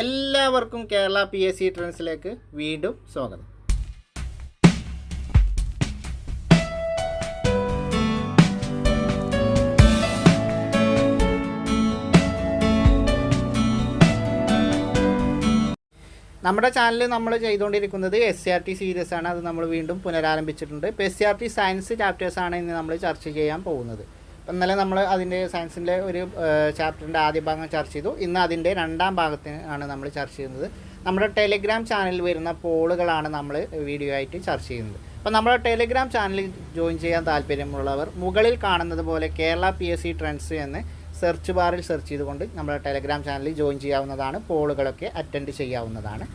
എല്ലാവർക്കും Kerala P S C ട്രെൻഡ്സിലേക്ക് വീണ്ടും സ്വാഗതം. നമ്മുടെ ചാനലിൽ നമ്മൾ ചെയ്തുകൊണ്ടിരിക്കുന്നത് S C R T series ആണ്. അത് നമ്മൾ വീണ്ടും പുനരാരംഭിച്ചിട്ടുണ്ട്. ഇപ്പോൾ S C R T science chapters ആണ് ഇന്ന് നമ്മൾ ചർച്ച ചെയ്യാൻ പോകുന്നത്. ഇന്നലെ നമ്മൾ അതിന്റെ സയൻസിന്റെ ഒരു ചാപ്റ്ററിന്റെ ആദ്യ ഭാഗം ചർച്ച ചെയ്തു. ഇന്ന് അതിന്റെ രണ്ടാം ഭാഗത്തിന് ആണ് നമ്മൾ ചർച്ച ചെയ്യുന്നത്. നമ്മുടെ ടെലിഗ്രാം ചാനലിൽ വരുന്ന പോളുകളാണ് നമ്മൾ വീഡിയോ ആയിട്ട് ചർച്ച ചെയ്യുന്നത്. അപ്പോൾ നമ്മുടെ ടെലിഗ്രാം ചാനലിൽ ജോയിൻ ചെയ്യാൻ താല്പര്യമുള്ളവർ മുകളിൽ കാണുന്നത് പോലെ Kerala P S C trends എന്ന് സെർച്ച് ബാറിൽ സെർച്ച് ചെയ്തുകൊണ്ട് നമ്മുടെ ടെലിഗ്രാം ചാനലിൽ ജോയിൻ ചെയ്യാവുന്നതാണ്. പോളുകളൊക്കെ അറ്റൻഡ് ചെയ്യാവുന്നതാണ്.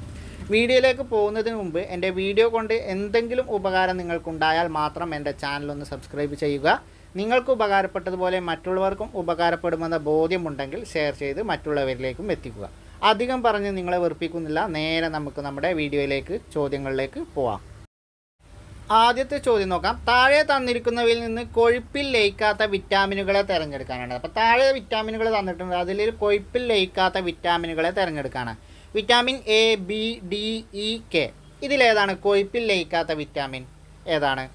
വീഡിയോയിലേക്ക് പോകുന്നതിന് മുമ്പ് എന്റെ വീഡിയോ കൊണ്ട് എന്തെങ്കിലും ഉപകാരം നിങ്ങൾക്കുണ്ടായാൽ മാത്രം എന്റെ ചാനലൊന്ന് സബ്സ്ക്രൈബ് ചെയ്യുക. നിങ്ങൾക്ക് ഉപകാരപ്പെട്ടതുപോലെ മറ്റുള്ളവർക്കും ഉപകാരപ്പെടുമെന്ന ബോധ്യമുണ്ടെങ്കിൽ ഷെയർ ചെയ്ത് മറ്റുള്ളവരിലേക്കും എത്തിക്കുക. അധികം പറഞ്ഞ് നിങ്ങളെ വെറുപ്പിക്കുന്നില്ല. നേരെ നമുക്ക് നമ്മുടെ വീഡിയോയിലേക്ക് ചോദ്യങ്ങളിലേക്ക് പോവാം. ആദ്യത്തെ ചോദ്യം നോക്കാം. താഴെ തന്നിരിക്കുന്നവയിൽ നിന്ന് കൊഴുപ്പിൽ ലയിക്കാത്ത വിറ്റാമിനുകളെ തിരഞ്ഞെടുക്കാനാണ്. അപ്പോൾ താഴെ വിറ്റാമിനുകൾ തന്നിട്ടുണ്ട്. അതിൽ കൊഴുപ്പിൽ ലയിക്കാത്ത വിറ്റാമിനുകളെ തിരഞ്ഞെടുക്കാനാണ് vitamin A B D E K ഇതിലേതാണ് കൊഴുപ്പിൽ ലയിക്കാത്ത വിറ്റാമിൻ. ഏതാണ്?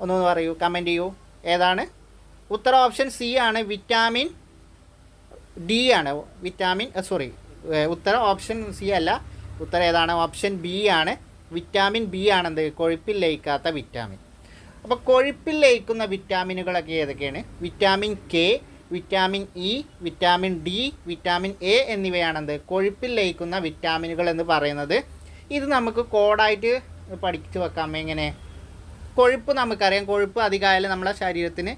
ഒന്നൊന്ന് പറയൂ. കമന്റ് ചെയ്യൂ. ഏതാണ്? ഉത്തര ഓപ്ഷൻ സി ആണ് വിറ്റാമിൻ ഡി ആണ്. വിറ്റാമിൻ സോറി ഉത്തര ഓപ്ഷൻ സി അല്ല. ഉത്തരം ഏതാണ്? ഓപ്ഷൻ ബി ആണ്. വിറ്റാമിൻ ബി ആണെന്ത് കൊഴുപ്പിൽ ലയിക്കാത്ത വിറ്റാമിൻ അപ്പോൾ കൊഴുപ്പിൽ ലയിക്കുന്ന വിറ്റാമിനുകളൊക്കെ ഏതൊക്കെയാണ്? Vitamin K vitamin E vitamin D vitamin A എന്നിവയാണെന്ത് കൊഴുപ്പിൽ ലയിക്കുന്ന വിറ്റാമിനുകൾ എന്ന് പറയുന്നത്. ഇത് നമുക്ക് കോഡായിട്ട് പഠിച്ചു വെക്കാം. എങ്ങനെ? കൊഴുപ്പ് നമുക്കറിയാം. കൊഴുപ്പ് അധികമായാലും നമ്മുടെ ശരീരത്തിന്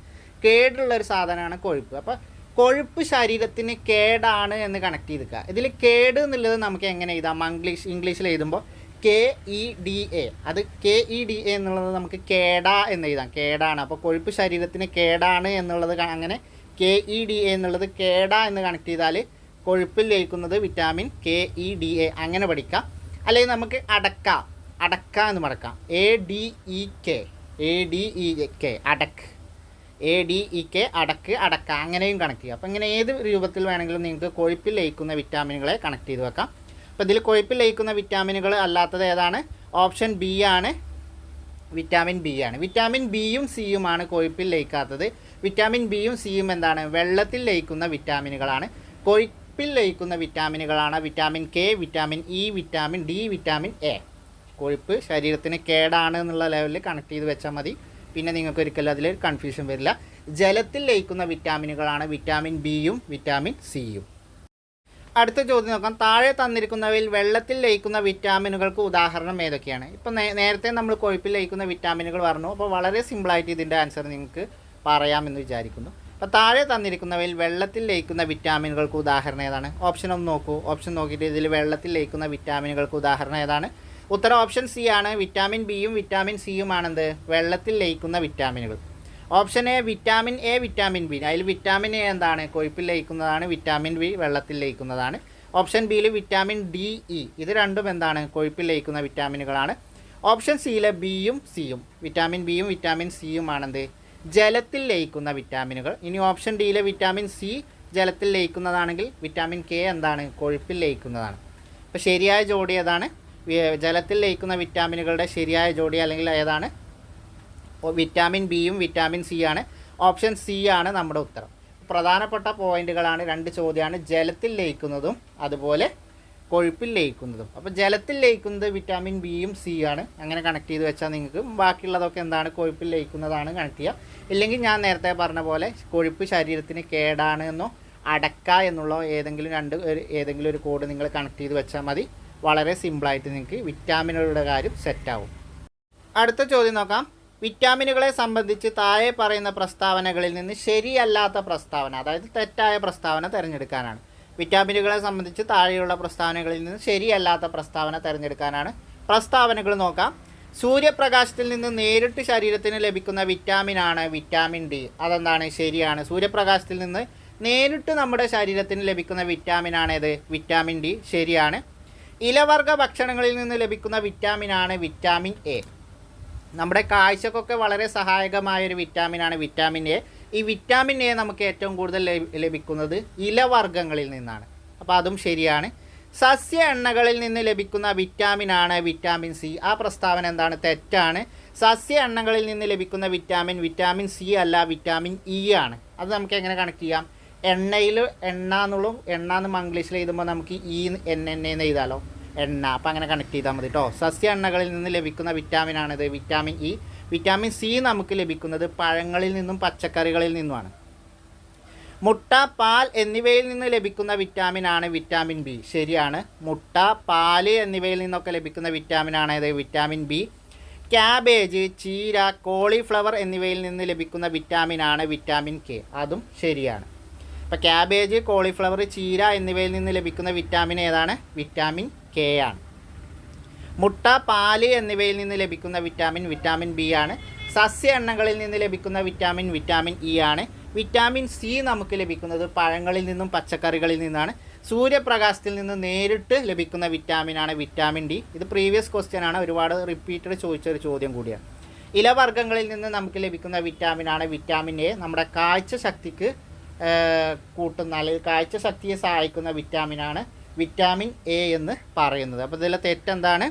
കേടുള്ള ഒരു സാധനമാണ് കൊഴുപ്പ്. അപ്പോൾ കൊഴുപ്പ് ശരീരത്തിന് കേടാണ് എന്ന് കണക്ട് ചെയ്തിക്കുക ഇതിൽ കേട് എന്നുള്ളത് നമുക്ക് എങ്ങനെ എഴുതാം? മംഗ്ലീഷ് ഇംഗ്ലീഷിൽ എഴുതുമ്പോൾ കെ ഇ ഡി എ. അത് കെ ഇ ഡി എ എന്നുള്ളത് നമുക്ക് കേടാ എന്ന് എഴുതാം. കേടാണ്. അപ്പോൾ കൊഴുപ്പ് ശരീരത്തിന് കേടാണ് എന്നുള്ളത് അങ്ങനെ കെ ഇ ഡി എ എന്നുള്ളത് കേടാ എന്ന് കണക്ട് ചെയ്താൽ കൊഴുപ്പിൽ ലയിക്കുന്നത് vitamin K E D A. അങ്ങനെ പഠിക്കാം. അല്ലെങ്കിൽ നമുക്ക് അടക്ക. അടക്ക എന്ന് മടക്കാം. A D E K A D E K അടക്ക്. എ ഡി ഇ കെ അടക്ക് അടക്ക. അങ്ങനെയും കണക്ട് ചെയ്യാം അപ്പോൾ ഇങ്ങനെ ഏത് രൂപത്തിൽ വേണമെങ്കിലും നിങ്ങൾക്ക് കൊഴുപ്പിൽ ലയിക്കുന്ന വിറ്റാമിനുകളെ കണക്ട് ചെയ്ത് വെക്കാം. അപ്പോൾ ഇതിൽ കൊഴുപ്പിൽ ലയിക്കുന്ന വിറ്റാമിനുകൾ അല്ലാത്തത് ഏതാണ്? ഓപ്ഷൻ ബി ആണ്. വിറ്റാമിൻ ബി ആണ്. വിറ്റാമിൻ ബിയും സിയുമാണ് കൊഴുപ്പിൽ ലയിക്കാത്തത്. വിറ്റാമിൻ ബിയും സിയും എന്താണ്? വെള്ളത്തിൽ ലയിക്കുന്ന വിറ്റാമിനുകളാണ്. കൊഴുപ്പിൽ ലയിക്കുന്ന വിറ്റാമിനുകളാണ് vitamin K vitamin E vitamin D vitamin A കൊഴുപ്പ് ശരീരത്തിന് കേടാണ് എന്നുള്ള ലെവലിൽ കണക്ട് ചെയ്ത് വെച്ചാൽ മതി. പിന്നെ നിങ്ങൾക്ക് ഒരിക്കലും അതിൽ കൺഫ്യൂഷൻ വരില്ല. ജലത്തിൽ ലയിക്കുന്ന വിറ്റാമിനുകളാണ് വിറ്റാമിൻ ബിയും വിറ്റാമിൻ സിയും അടുത്ത ചോദ്യം നോക്കാം. താഴെ തന്നിരിക്കുന്നവയിൽ വെള്ളത്തിൽ ലയിക്കുന്ന വിറ്റാമിനുകൾക്ക് ഉദാഹരണം ഏതൊക്കെയാണ്? ഇപ്പോൾ നേരത്തെ നമ്മൾ കൊഴുപ്പിൽ ലയിക്കുന്ന വിറ്റാമിനുകൾ പറഞ്ഞു. അപ്പോൾ വളരെ സിമ്പിളായിട്ട് ഇതിന്റെ ആൻസർ നിങ്ങൾക്ക് പറയാമെന്ന് വിചാരിക്കുന്നു. അപ്പോൾ താഴെ തന്നിരിക്കുന്നവയിൽ വെള്ളത്തിൽ ലയിക്കുന്ന വിറ്റാമിനുകൾക്ക് ഉദാഹരണം ഏതാണ്? ഓപ്ഷൻ ഒന്ന് നോക്കൂ. ഓപ്ഷൻ നോക്കിയിട്ട് ഇതിൽ വെള്ളത്തിൽ ലയിക്കുന്ന വിറ്റാമിനുകൾക്ക് ഉദാഹരണം ഏതാണ്? ഉത്തരം ഓപ്ഷൻ സി ആണ്. വിറ്റാമിൻ ബിയും വിറ്റാമിൻ സിയും ആണെന്ത്? വെള്ളത്തിൽ ലയിക്കുന്ന വിറ്റാമിനുകൾ. Option A vitamin A vitamin B. അതിൽ വിറ്റാമിൻ എ എന്താണ്? കൊഴുപ്പിൽ ലയിക്കുന്നതാണ് വിറ്റാമിൻ ബി വെള്ളത്തിൽ ലയിക്കുന്നതാണ്. ഓപ്ഷൻ ബിയിൽ വിറ്റാമിൻ ഡി ഇ. ഇത് രണ്ടും എന്താണ്? കൊഴുപ്പിൽ ലയിക്കുന്ന വിറ്റാമിനുകളാണ്. ഓപ്ഷൻ സിയിലെ ബിയും സിയും വിറ്റാമിൻ ബിയും വിറ്റാമിൻ സിയും ആണെന്ത്? ജലത്തിൽ ലയിക്കുന്ന വിറ്റാമിനുകൾ. ഇനി ഓപ്ഷൻ ഡിയിലെ വിറ്റാമിൻ സി ജലത്തിൽ ലയിക്കുന്നതാണെങ്കിൽ വിറ്റാമിൻ കെ എന്താണ്? കൊഴുപ്പിൽ ലയിക്കുന്നതാണ്. അപ്പോൾ ശരിയായ ജോഡി ഏതാണ്? ജലത്തിൽ ലയിക്കുന്ന വിറ്റാമിനുകളുടെ ശരിയായ ജോഡി അല്ലെങ്കിൽ ഏതാണ്? വിറ്റാമിൻ ബിയും വിറ്റാമിൻ സി ആണ്. ഓപ്ഷൻ സി ആണ് നമ്മുടെ ഉത്തരം. പ്രധാനപ്പെട്ട പോയിന്റുകളാണ് രണ്ട് ചോദ്യമാണ്. ജലത്തിൽ ലയിക്കുന്നതും അതുപോലെ കൊഴുപ്പിൽ ലയിക്കുന്നതും. അപ്പോൾ ജലത്തിൽ ലയിക്കുന്നത് വിറ്റാമിൻ ബിയും സി ആണ്. അങ്ങനെ കണക്ട് ചെയ്ത് വെച്ചാൽ നിങ്ങൾക്ക് ബാക്കിയുള്ളതൊക്കെ എന്താണ്? കൊഴുപ്പിൽ ലയിക്കുന്നതാണ് കണക്ട് ചെയ്യുക ഇല്ലെങ്കിൽ ഞാൻ നേരത്തെ പറഞ്ഞ പോലെ കൊഴുപ്പ് ശരീരത്തിന് കേടാണ് എന്നോ അടക്ക എന്നുള്ള ഏതെങ്കിലും രണ്ട് ഏതെങ്കിലും ഒരു കോഡ് നിങ്ങൾ കണക്ട് ചെയ്ത് വെച്ചാൽ മതി. വളരെ സിമ്പിളായിട്ട് നിങ്ങൾക്ക് വിറ്റാമിനുകളുടെ കാര്യം സെറ്റാവും. അടുത്ത ചോദ്യം നോക്കാം. വിറ്റാമിനുകളെ സംബന്ധിച്ച് താഴെ പറയുന്ന പ്രസ്താവനകളിൽ നിന്ന് ശരിയല്ലാത്ത പ്രസ്താവന അതായത് തെറ്റായ പ്രസ്താവന തിരഞ്ഞെടുക്കാനാണ്. വിറ്റാമിനുകളെ സംബന്ധിച്ച് താഴെയുള്ള പ്രസ്താവനകളിൽ നിന്ന് ശരിയല്ലാത്ത പ്രസ്താവന തിരഞ്ഞെടുക്കാനാണ് പ്രസ്താവനകൾ നോക്കാം. സൂര്യപ്രകാശത്തിൽ നിന്ന് നേരിട്ട് ശരീരത്തിന് ലഭിക്കുന്ന വിറ്റാമിനാണ് വിറ്റാമിൻ ഡി. അതെന്താണ്? ശരിയാണ്. സൂര്യപ്രകാശത്തിൽ നിന്ന് നേരിട്ട് നമ്മുടെ ശരീരത്തിന് ലഭിക്കുന്ന വിറ്റാമിനാണേത് വിറ്റാമിൻ ഡി. ശരിയാണ്. ഇലവർഗ ഭക്ഷണങ്ങളിൽ നിന്ന് ലഭിക്കുന്ന വിറ്റാമിനാണ് വിറ്റാമിൻ എ. നമ്മുടെ കാഴ്ചക്കൊക്കെ വളരെ സഹായകമായ ഒരു വിറ്റാമിനാണ് വിറ്റാമിൻ എ. ഈ വിറ്റാമിൻ എ നമുക്ക് ഏറ്റവും കൂടുതൽ ലഭിക്കുന്നത് ഇലവർഗങ്ങളിൽ നിന്നാണ്. അപ്പോൾ അതും ശരിയാണ്. സസ്യ എണ്ണകളിൽ നിന്ന് ലഭിക്കുന്ന വിറ്റാമിനാണ് വിറ്റാമിൻ സി. ആ പ്രസ്താവന എന്താണ്? തെറ്റാണ്. സസ്യ എണ്ണകളിൽ നിന്ന് ലഭിക്കുന്ന വിറ്റാമിൻ വിറ്റാമിൻ സി അല്ല വിറ്റാമിൻ ഇ ആണ്. അത് നമുക്ക് എങ്ങനെ കണക്ട് ചെയ്യാം? എണ്ണയിൽ എണ്ണ എന്നുള്ളൂ എണ്ണ എന്ന് മംഗ്ലീഷിൽ എഴുതുമ്പോൾ നമുക്ക് ഈ എൻ എൻ എന്ന് എഴുതാലോ. എണ്ണ. അപ്പം അങ്ങനെ കണക്ട് ചെയ്താൽ മതി കേട്ടോ സസ്യ എണ്ണകളിൽ നിന്ന് ലഭിക്കുന്ന വിറ്റാമിനാണിത് വിറ്റാമിൻ ഇ വിറ്റാമിൻ സി നമുക്ക് ലഭിക്കുന്നത് പഴങ്ങളിൽ നിന്നും പച്ചക്കറികളിൽ നിന്നുമാണ്. മുട്ട പാൽ എന്നിവയിൽ നിന്ന് ലഭിക്കുന്ന വിറ്റാമിനാണ് വിറ്റാമിൻ ബി ശരിയാണ്. മുട്ട പാൽ എന്നിവയിൽ നിന്നൊക്കെ ലഭിക്കുന്ന വിറ്റാമിനാണ് ഇത് വിറ്റാമിൻ ബി ക്യാബേജ് ചീര കോളിഫ്ലവർ എന്നിവയിൽ നിന്ന് ലഭിക്കുന്ന വിറ്റാമിനാണ് വിറ്റാമിൻ കെ അതും ശരിയാണ്. ഇപ്പോൾ ക്യാബേജ് കോളിഫ്ലവർ ചീര എന്നിവയിൽ നിന്ന് ലഭിക്കുന്ന വിറ്റാമിൻ ഏതാണ്? വിറ്റാമിൻ കെ ആണ്. മുട്ട പാൽ എന്നിവയിൽ നിന്ന് ലഭിക്കുന്ന വിറ്റാമിൻ വിറ്റാമിൻ ബി ആണ്. സസ്യ എണ്ണകളിൽ നിന്ന് ലഭിക്കുന്ന വിറ്റാമിൻ വിറ്റാമിൻ ഇ ആണ്. വിറ്റാമിൻ സി നമുക്ക് ലഭിക്കുന്നത് പഴങ്ങളിൽ നിന്നും പച്ചക്കറികളിൽ നിന്നാണ്. സൂര്യപ്രകാശത്തിൽ നിന്ന് നേരിട്ട് ലഭിക്കുന്ന വിറ്റാമിനാണ് വിറ്റാമിൻ ഡി ഇത് പ്രീവിയസ് ക്വസ്റ്റ്യൻ ആണ്. ഒരുപാട് റിപ്പീറ്റഡ് ചോദിച്ച ഒരു ചോദ്യം കൂടിയാണ്. ഇലവർഗങ്ങളിൽ നിന്ന് നമുക്ക് ലഭിക്കുന്ന വിറ്റാമിനാണ് വിറ്റാമിൻ എ നമ്മുടെ കാഴ്ച ശക്തിക്ക് കൂട്ടുന്ന അല്ലെങ്കിൽ കാഴ്ച ശക്തിയെ സഹായിക്കുന്ന വിറ്റാമിനാണ് വിറ്റാമിൻ എ എന്ന് പറയുന്നത്. അപ്പോൾ ഇതിലെ തെറ്റെന്താണ്?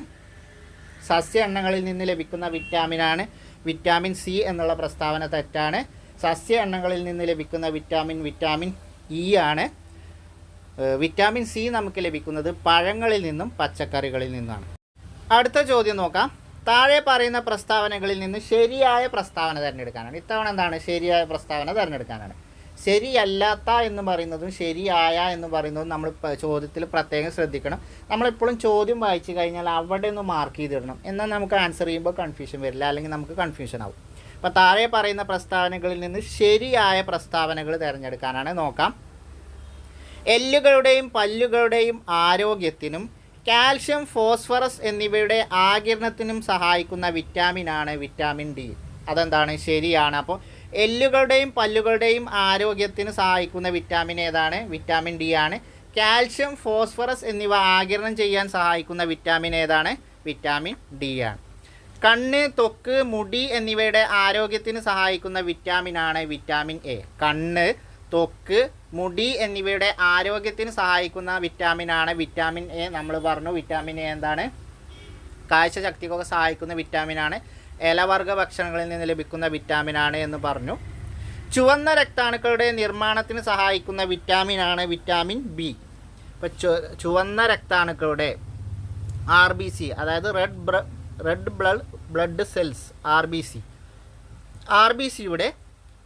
സസ്യ എണ്ണകളിൽ നിന്ന് ലഭിക്കുന്ന വിറ്റാമിനാണ് വിറ്റാമിൻ സി എന്നുള്ള പ്രസ്താവന തെറ്റാണ്. സസ്യ എണ്ണകളിൽ നിന്ന് ലഭിക്കുന്ന വിറ്റാമിൻ വിറ്റാമിൻ ഇ ആണ്. വിറ്റാമിൻ സി നമുക്ക് ലഭിക്കുന്നത് പഴങ്ങളിൽ നിന്നും പച്ചക്കറികളിൽ നിന്നാണ്. അടുത്ത ചോദ്യം നോക്കാം. താഴെ പറയുന്ന പ്രസ്താവനകളിൽ നിന്ന് ശരിയായ പ്രസ്താവന തിരഞ്ഞെടുക്കാനാണ്. ഇത്തവണ എന്താണ്? ശരിയായ പ്രസ്താവന തിരഞ്ഞെടുക്കാനാണ്. ശരിയല്ലാത്ത എന്ന് പറയുന്നതും ശരിയായ എന്ന് പറയുന്നതും നമ്മൾ ചോദ്യത്തിൽ പ്രത്യേകം ശ്രദ്ധിക്കണം. നമ്മളെപ്പോഴും ചോദ്യം വായിച്ചു കഴിഞ്ഞാൽ അവിടെ ഒന്ന് മാർക്ക് ചെയ്തിടണം. എന്നാൽ നമുക്ക് ആൻസർ ചെയ്യുമ്പോൾ കൺഫ്യൂഷൻ വരില്ല. അല്ലെങ്കിൽ നമുക്ക് കൺഫ്യൂഷൻ ആവും. അപ്പോൾ താഴെ പറയുന്ന പ്രസ്താവനകളിൽ നിന്ന് ശരിയായ പ്രസ്താവനകൾ തിരഞ്ഞെടുക്കാനാണ് നോക്കാം. എല്ലുകളുടെയും പല്ലുകളുടെയും ആരോഗ്യത്തിനും കാൽഷ്യം ഫോസ്ഫറസ് എന്നിവയുടെ ആകിരണത്തിനും സഹായിക്കുന്ന വിറ്റാമിനാണ് വിറ്റാമിൻ ഡി. അതെന്താണ്? ശരിയാണ്. അപ്പോൾ എല്ലുകളുടെയും പല്ലുകളുടെയും ആരോഗ്യത്തിന് സഹായിക്കുന്ന വിറ്റാമിൻ ഏതാണ്? വിറ്റാമിൻ ഡി ആണ്. കാൽഷ്യം ഫോസ്ഫറസ് എന്നിവ ആകിരണം ചെയ്യാൻ സഹായിക്കുന്ന വിറ്റാമിൻ ഏതാണ്? വിറ്റാമിൻ ഡി ആണ്. കണ്ണ് തൊക്ക് മുടി എന്നിവയുടെ ആരോഗ്യത്തിന് സഹായിക്കുന്ന വിറ്റാമിൻ ആണ് വിറ്റാമിൻ എ. കണ്ണ് തൊക്ക് മുടി എന്നിവയുടെ ആരോഗ്യത്തിന് സഹായിക്കുന്ന വിറ്റാമിൻ ആണ് വിറ്റാമിൻ എ. നമ്മൾ പറഞ്ഞു വിറ്റാമിൻ എ എന്താണ്? കാഴ്ച ശക്തിക്കൊക്കെ സഹായിക്കുന്ന വിറ്റാമിനാണ് ഇലവർഗ ഭക്ഷണങ്ങളിൽ നിന്ന് ലഭിക്കുന്ന വിറ്റാമിനാണ് എന്ന് പറഞ്ഞു. ചുവന്ന രക്താണുക്കളുടെ നിർമ്മാണത്തിന് സഹായിക്കുന്ന വിറ്റാമിൻ ആണ് വിറ്റാമിൻ ബി. ഇപ്പോൾ ചുവന്ന രക്താണുക്കളുടെ ആർ ബി സി അതായത് red red blood blood cells R B C. R B സിയുടെ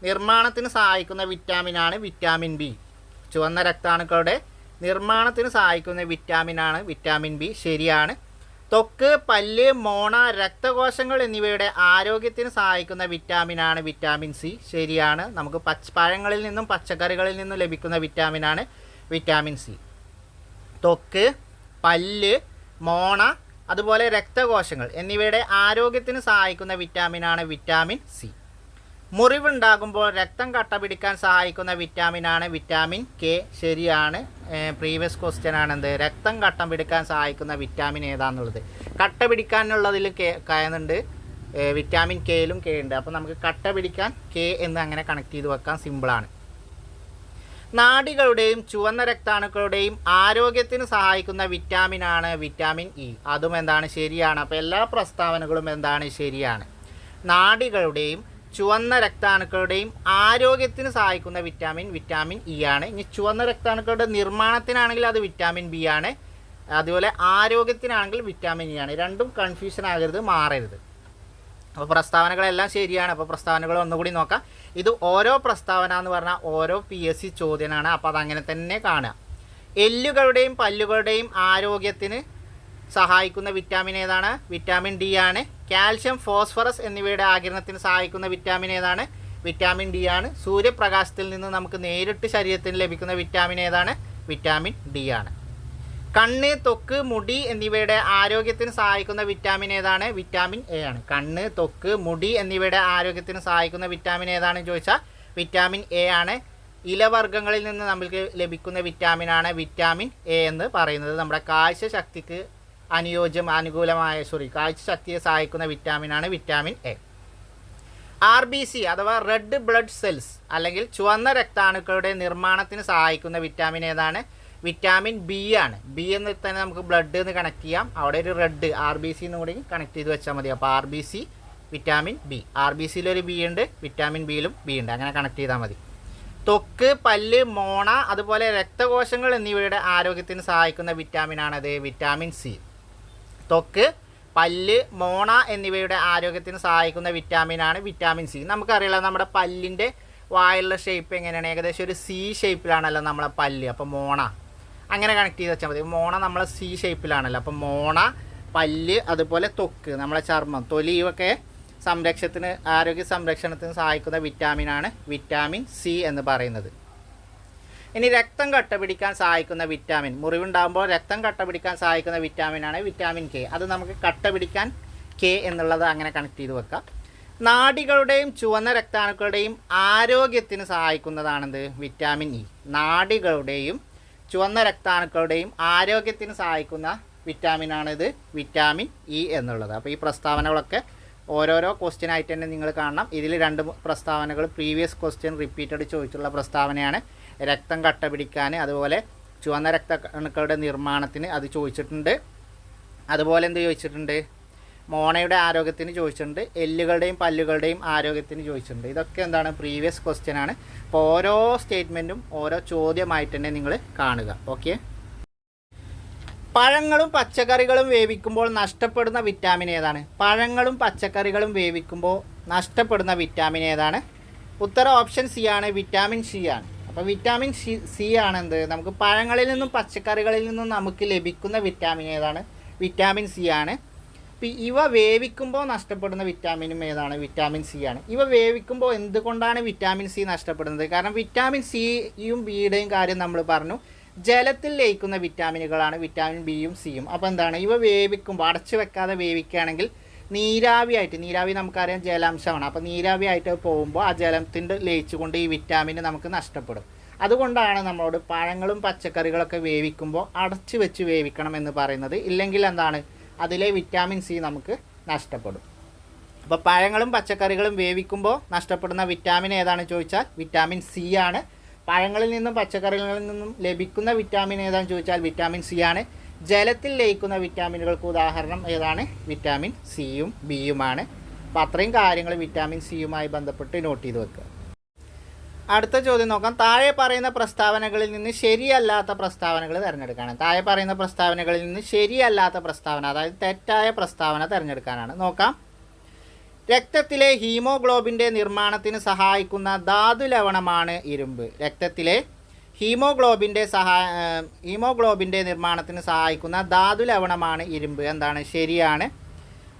നിർമ്മാണത്തിന് സഹായിക്കുന്ന വിറ്റാമിൻ ആണ് വിറ്റാമിൻ ബി. ചുവന്ന രക്താണുക്കളുടെ നിർമ്മാണത്തിന് സഹായിക്കുന്ന വിറ്റാമിൻ ആണ് വിറ്റാമിൻ ബി. ശരിയാണ്. ത്വക്ക് പല്ല് മോണ രക്തകോശങ്ങൾ എന്നിവയുടെ ആരോഗ്യത്തിന് സഹായിക്കുന്ന വിറ്റാമിനാണ് വിറ്റാമിൻ സി. ശരിയാണ്. നമുക്ക് പച്ച പഴങ്ങളിൽ നിന്നും പച്ചക്കറികളിൽ നിന്നും ലഭിക്കുന്ന വിറ്റാമിനാണ് വിറ്റാമിൻ സി. ത്വക്ക് പല്ല് മോണ അതുപോലെ രക്തകോശങ്ങൾ എന്നിവയുടെ ആരോഗ്യത്തിന് സഹായിക്കുന്ന വിറ്റാമിനാണ് വിറ്റാമിൻ സി. മുറിവുണ്ടാകുമ്പോൾ രക്തം കട്ട പിടിക്കാൻ സഹായിക്കുന്ന വിറ്റാമിനാണ് വിറ്റാമിൻ കെ. ശരിയാണ്. പ്രീവിയസ് ക്വസ്റ്റ്യൻ ആണ് രക്തം കട്ടം പിടിക്കാൻ സഹായിക്കുന്ന വിറ്റാമിൻ ഏതാന്നുള്ളത്. കട്ട പിടിക്കാനുള്ളതിൽ കെ കയന്നുണ്ട്. വിറ്റാമിൻ കെയിലും കെ ഉണ്ട്. അപ്പോൾ നമുക്ക് കട്ട പിടിക്കാൻ കെ എന്ന് അങ്ങനെ കണക്ട് ചെയ്ത് വെക്കാൻ സിമ്പിളാണ് നാടികളുടെയും ചുവന്ന രക്താണുക്കളുടെയും ആരോഗ്യത്തിന് സഹായിക്കുന്ന വിറ്റാമിനാണ് വിറ്റാമിൻ ഇ. അതും എന്താണ്? ശരിയാണ്. അപ്പോൾ എല്ലാ പ്രസ്താവനകളും എന്താണ്? ശരിയാണ്. നാഡികളുടെയും ചുവന്ന രക്താണുക്കളുടെയും ആരോഗ്യത്തിന് സഹായിക്കുന്ന വിറ്റാമിൻ വിറ്റാമിൻ ഇ ആണ്. ഇനി ചുവന്ന രക്താണുക്കളുടെ നിർമ്മാണത്തിനാണെങ്കിൽ അത് വിറ്റാമിൻ ബി ആണ്. അതുപോലെ ആരോഗ്യത്തിനാണെങ്കിൽ വിറ്റാമിൻ ഇ ആണ്. രണ്ടും കൺഫ്യൂഷൻ ആകരുത് മാറരുത്. അപ്പോൾ പ്രസ്താവനകളെല്ലാം ശരിയാണ്. അപ്പോൾ പ്രസ്താവനകൾ ഒന്നുകൂടി നോക്കാം. ഇത് ഓരോ പ്രസ്താവന എന്ന് പറഞ്ഞാൽ ഓരോ പി എസ് സി ചോദ്യനാണ്. അപ്പോൾ അതങ്ങനെ തന്നെ കാണുക. എല്ലുകളുടെയും പല്ലുകളുടെയും ആരോഗ്യത്തിന് സഹായിക്കുന്ന വിറ്റാമിൻ ഏതാണ്? വിറ്റാമിൻ ഡി ആണ്. കാൽഷ്യം ഫോസ്ഫറസ് എന്നിവയുടെ ആകിരണത്തിന് സഹായിക്കുന്ന വിറ്റാമിൻ ഏതാണ്? വിറ്റാമിൻ ഡി ആണ്. സൂര്യപ്രകാശത്തിൽ നിന്ന് നമുക്ക് നേരിട്ട് ശരീരത്തിന് ലഭിക്കുന്ന വിറ്റാമിൻ ഏതാണ്? വിറ്റാമിൻ ഡി ആണ്. കണ്ണ് തൊക്ക് മുടി എന്നിവയുടെ ആരോഗ്യത്തിന് സഹായിക്കുന്ന വിറ്റാമിൻ ഏതാണ്? വിറ്റാമിൻ എ ആണ്. കണ്ണ് തൊക്ക് മുടി എന്നിവയുടെ ആരോഗ്യത്തിന് സഹായിക്കുന്ന വിറ്റാമിൻ ഏതാണെന്ന് ചോദിച്ചാൽ വിറ്റാമിൻ എ ആണ്. ഇലവർഗങ്ങളിൽ നിന്ന് നമുക്ക് ലഭിക്കുന്ന വിറ്റാമിൻ ആണ് വിറ്റാമിൻ എ എന്ന് പറയുന്നത്. നമ്മുടെ കാഴ്ച ശക്തിക്ക് അനുയോജ്യം അനുകൂലമായ സോറി കാഴ്ചശക്തിയെ സഹായിക്കുന്ന വിറ്റാമിനാണ് vitamin A R B C അഥവാ റെഡ് ബ്ലഡ് സെൽസ് അല്ലെങ്കിൽ ചുവന്ന രക്താണുക്കളുടെ നിർമ്മാണത്തിന് സഹായിക്കുന്ന വിറ്റാമിൻ ഏതാണ്? വിറ്റാമിൻ ബി ആണ്. ബി എന്ന് തന്നെ നമുക്ക് ബ്ലഡ് എന്ന് കണക്ട് ചെയ്യാം. അവിടെ ഒരു റെഡ് ആർ ബി സി കൂടി കണക്ട് ചെയ്ത് വെച്ചാൽ മതി. അപ്പോൾ R B C vitamin B R B സിയിലൊരു B ഉണ്ട് വിറ്റാമിൻ ബിയിലും ബി ഉണ്ട്. അങ്ങനെ കണക്ട് ചെയ്താൽ മതി. തൊക്ക് പല്ല് മോണ അതുപോലെ രക്തകോശങ്ങൾ എന്നിവയുടെ ആരോഗ്യത്തിന് സഹായിക്കുന്ന വിറ്റാമിനാണത് വിറ്റാമിൻ സി ത്വക്ക് പല്ല് മോണ എന്നിവയുടെ ആരോഗ്യത്തിന് സഹായിക്കുന്ന വിറ്റാമിൻ ആണ് വിറ്റാമിൻ സി നമുക്കറിയാലോ നമ്മുടെ പല്ലിന്റെ വായുള്ള ഷേപ്പ് എങ്ങനെയാണ്. ഏകദേശം ഒരു സി ഷേപ്പിലാണല്ലോ നമ്മളെ പല്ല്. അപ്പോൾ മോണ. അങ്ങനെ കണക്ട് ചെയ്ത് വെച്ചാൽ മതി. മോണ നമ്മളെ സി ഷേപ്പിലാണല്ലോ അപ്പോൾ മോണ പല്ല് അതുപോലെ ത്വക്ക് നമ്മളെ ചർമ്മം തൊലി ഇവയൊക്കെ സംരക്ഷണത്തിന് ആരോഗ്യ സംരക്ഷണത്തിന് സഹായിക്കുന്ന വിറ്റാമിനാണ് വിറ്റാമിൻ സി എന്ന് പറയുന്നത്. ഇനി രക്തം കട്ട പിടിക്കാൻ സഹായിക്കുന്ന വിറ്റാമിൻ. മുറിവുണ്ടാകുമ്പോൾ രക്തം കട്ട പിടിക്കാൻ സഹായിക്കുന്ന വിറ്റാമിനാണ് വിറ്റാമിൻ കെ. അത് നമുക്ക് കട്ട പിടിക്കാൻ കെ എന്നുള്ളത് അങ്ങനെ കണക്ട് ചെയ്ത് വെക്കാം. നാടികളുടെയും ചുവന്ന രക്താണുക്കളുടെയും ആരോഗ്യത്തിന് സഹായിക്കുന്നതാണെന്ത്? Vitamin E. നാടികളുടെയും ചുവന്ന രക്താണുക്കളുടെയും ആരോഗ്യത്തിന് സഹായിക്കുന്ന വിറ്റാമിനാണിത് വിറ്റാമിൻ ഇ എന്നുള്ളത്. അപ്പോൾ ഈ പ്രസ്താവനകളൊക്കെ ഓരോരോ ക്വസ്റ്റ്യൻ ആയിട്ട് തന്നെ നിങ്ങൾ കാണണം. ഇതിൽ രണ്ട് പ്രസ്താവനകൾ പ്രീവിയസ് ക്വസ്റ്റ്യൻ റിപ്പീറ്റഡ് ചോദിച്ചുള്ള പ്രസ്താവനയാണ്. രക്തം കട്ട പിടിക്കാൻ അതുപോലെ ചുവന്ന രക്താണുക്കളുടെ നിർമ്മാണത്തിന് അത് ചോദിച്ചിട്ടുണ്ട്. അതുപോലെ എന്ത് ചോദിച്ചിട്ടുണ്ട്? മോണയുടെ ആരോഗ്യത്തിന് ചോദിച്ചിട്ടുണ്ട്. എല്ലുകളുടെയും പല്ലുകളുടെയും ആരോഗ്യത്തിന് ചോദിച്ചിട്ടുണ്ട്. ഇതൊക്കെ എന്താണ്? പ്രീവിയസ് ക്വസ്റ്റ്യൻ ആണ്. അപ്പോൾ ഓരോ സ്റ്റേറ്റ്മെന്റും ഓരോ ചോദ്യമായിട്ട് തന്നെ നിങ്ങൾ കാണുക. ഓക്കെ പഴങ്ങളും പച്ചക്കറികളും വേവിക്കുമ്പോൾ നഷ്ടപ്പെടുന്ന വിറ്റാമിൻ ഏതാണ്? പഴങ്ങളും പച്ചക്കറികളും വേവിക്കുമ്പോൾ നഷ്ടപ്പെടുന്ന വിറ്റാമിൻ ഏതാണ്? ഉത്തരം ഓപ്ഷൻ സി ആണ്. വിറ്റാമിൻ സി ആണ്. അപ്പോൾ വിറ്റാമിൻ സി സി ആണെന്ത്? നമുക്ക് പഴങ്ങളിൽ നിന്നും പച്ചക്കറികളിൽ നിന്നും നമുക്ക് ലഭിക്കുന്ന വിറ്റാമിൻ ഏതാണ്? വിറ്റാമിൻ സി ആണ്. അപ്പോൾ ഇവ വേവിക്കുമ്പോൾ നഷ്ടപ്പെടുന്ന വിറ്റാമിനും ഏതാണ്? വിറ്റാമിൻ സി ആണ്. ഇവ വേവിക്കുമ്പോൾ എന്തുകൊണ്ടാണ് വിറ്റാമിൻ സി നഷ്ടപ്പെടുന്നത്? കാരണം വിറ്റാമിൻ സിയും ബിയുടെയും കാര്യം നമ്മൾ പറഞ്ഞു. ജലത്തിൽ ലയിക്കുന്ന വിറ്റാമിനുകളാണ് വിറ്റാമിൻ ബിയും സിയും അപ്പോൾ എന്താണ്? ഇവ വേവിക്കുമ്പോൾ അടച്ചു വെക്കാതെ വേവിക്കുകയാണെങ്കിൽ നീരാവിയായിട്ട് നീരാവി നമുക്കറിയാം ജലാംശമാണ്. അപ്പോൾ നീരാവിയായിട്ട് പോകുമ്പോൾ ആ ജലത്തിന്റെ ലയിച്ചുകൊണ്ട് ഈ വിറ്റാമിൻ നമുക്ക് നഷ്ടപ്പെടും. അതുകൊണ്ടാണ് നമ്മളോട് പഴങ്ങളും പച്ചക്കറികളൊക്കെ വേവിക്കുമ്പോൾ അടച്ചു വെച്ച് വേവിക്കണം എന്ന് പറയുന്നത്. ഇല്ലെങ്കിൽ എന്താണ്? അതിലെ വിറ്റാമിൻ സി നമുക്ക് നഷ്ടപ്പെടും. അപ്പോൾ പഴങ്ങളും പച്ചക്കറികളും വേവിക്കുമ്പോൾ നഷ്ടപ്പെടുന്ന വിറ്റാമിൻ ഏതാണ് ചോദിച്ചാൽ? വിറ്റാമിൻ സി ആണ്. പഴങ്ങളിൽ നിന്നും പച്ചക്കറികളിൽ നിന്നും ലഭിക്കുന്ന വിറ്റാമിൻ ഏതാണെന്ന് ചോദിച്ചാൽ വിറ്റാമിൻ സി ആണ്. ജലത്തിൽ ലയിക്കുന്ന വിറ്റാമിനുകൾക്ക് ഉദാഹരണം ഏതാണ്? വിറ്റാമിൻ സിയും ബിയുമാണ്. അപ്പോൾ അത്രയും കാര്യങ്ങൾ വിറ്റാമിൻ സിയുമായി ബന്ധപ്പെട്ട് നോട്ട് ചെയ്ത് വെക്കുക. അടുത്ത ചോദ്യം നോക്കാം. താഴെ പറയുന്ന പ്രസ്താവനകളിൽ നിന്ന് ശരിയല്ലാത്ത പ്രസ്താവനകൾ തിരഞ്ഞെടുക്കാനാണ്. താഴെ പറയുന്ന പ്രസ്താവനകളിൽ നിന്ന് ശരിയല്ലാത്ത പ്രസ്താവന അതായത് തെറ്റായ പ്രസ്താവന തിരഞ്ഞെടുക്കാനാണ്. നോക്കാം. രക്തത്തിലെ ഹീമോഗ്ലോബിന്റെ നിർമ്മാണത്തിന് സഹായിക്കുന്ന ധാതു ലവണമാണ് ഇരുമ്പ്. രക്തത്തിലെ ഹീമോഗ്ലോബിന്റെ സഹായ ഹീമോഗ്ലോബിന്റെ നിർമ്മാണത്തിന് സഹായിക്കുന്ന ധാതു ലവണമാണ് ഇരുമ്പ്. എന്താണ്? ശരിയാണ്.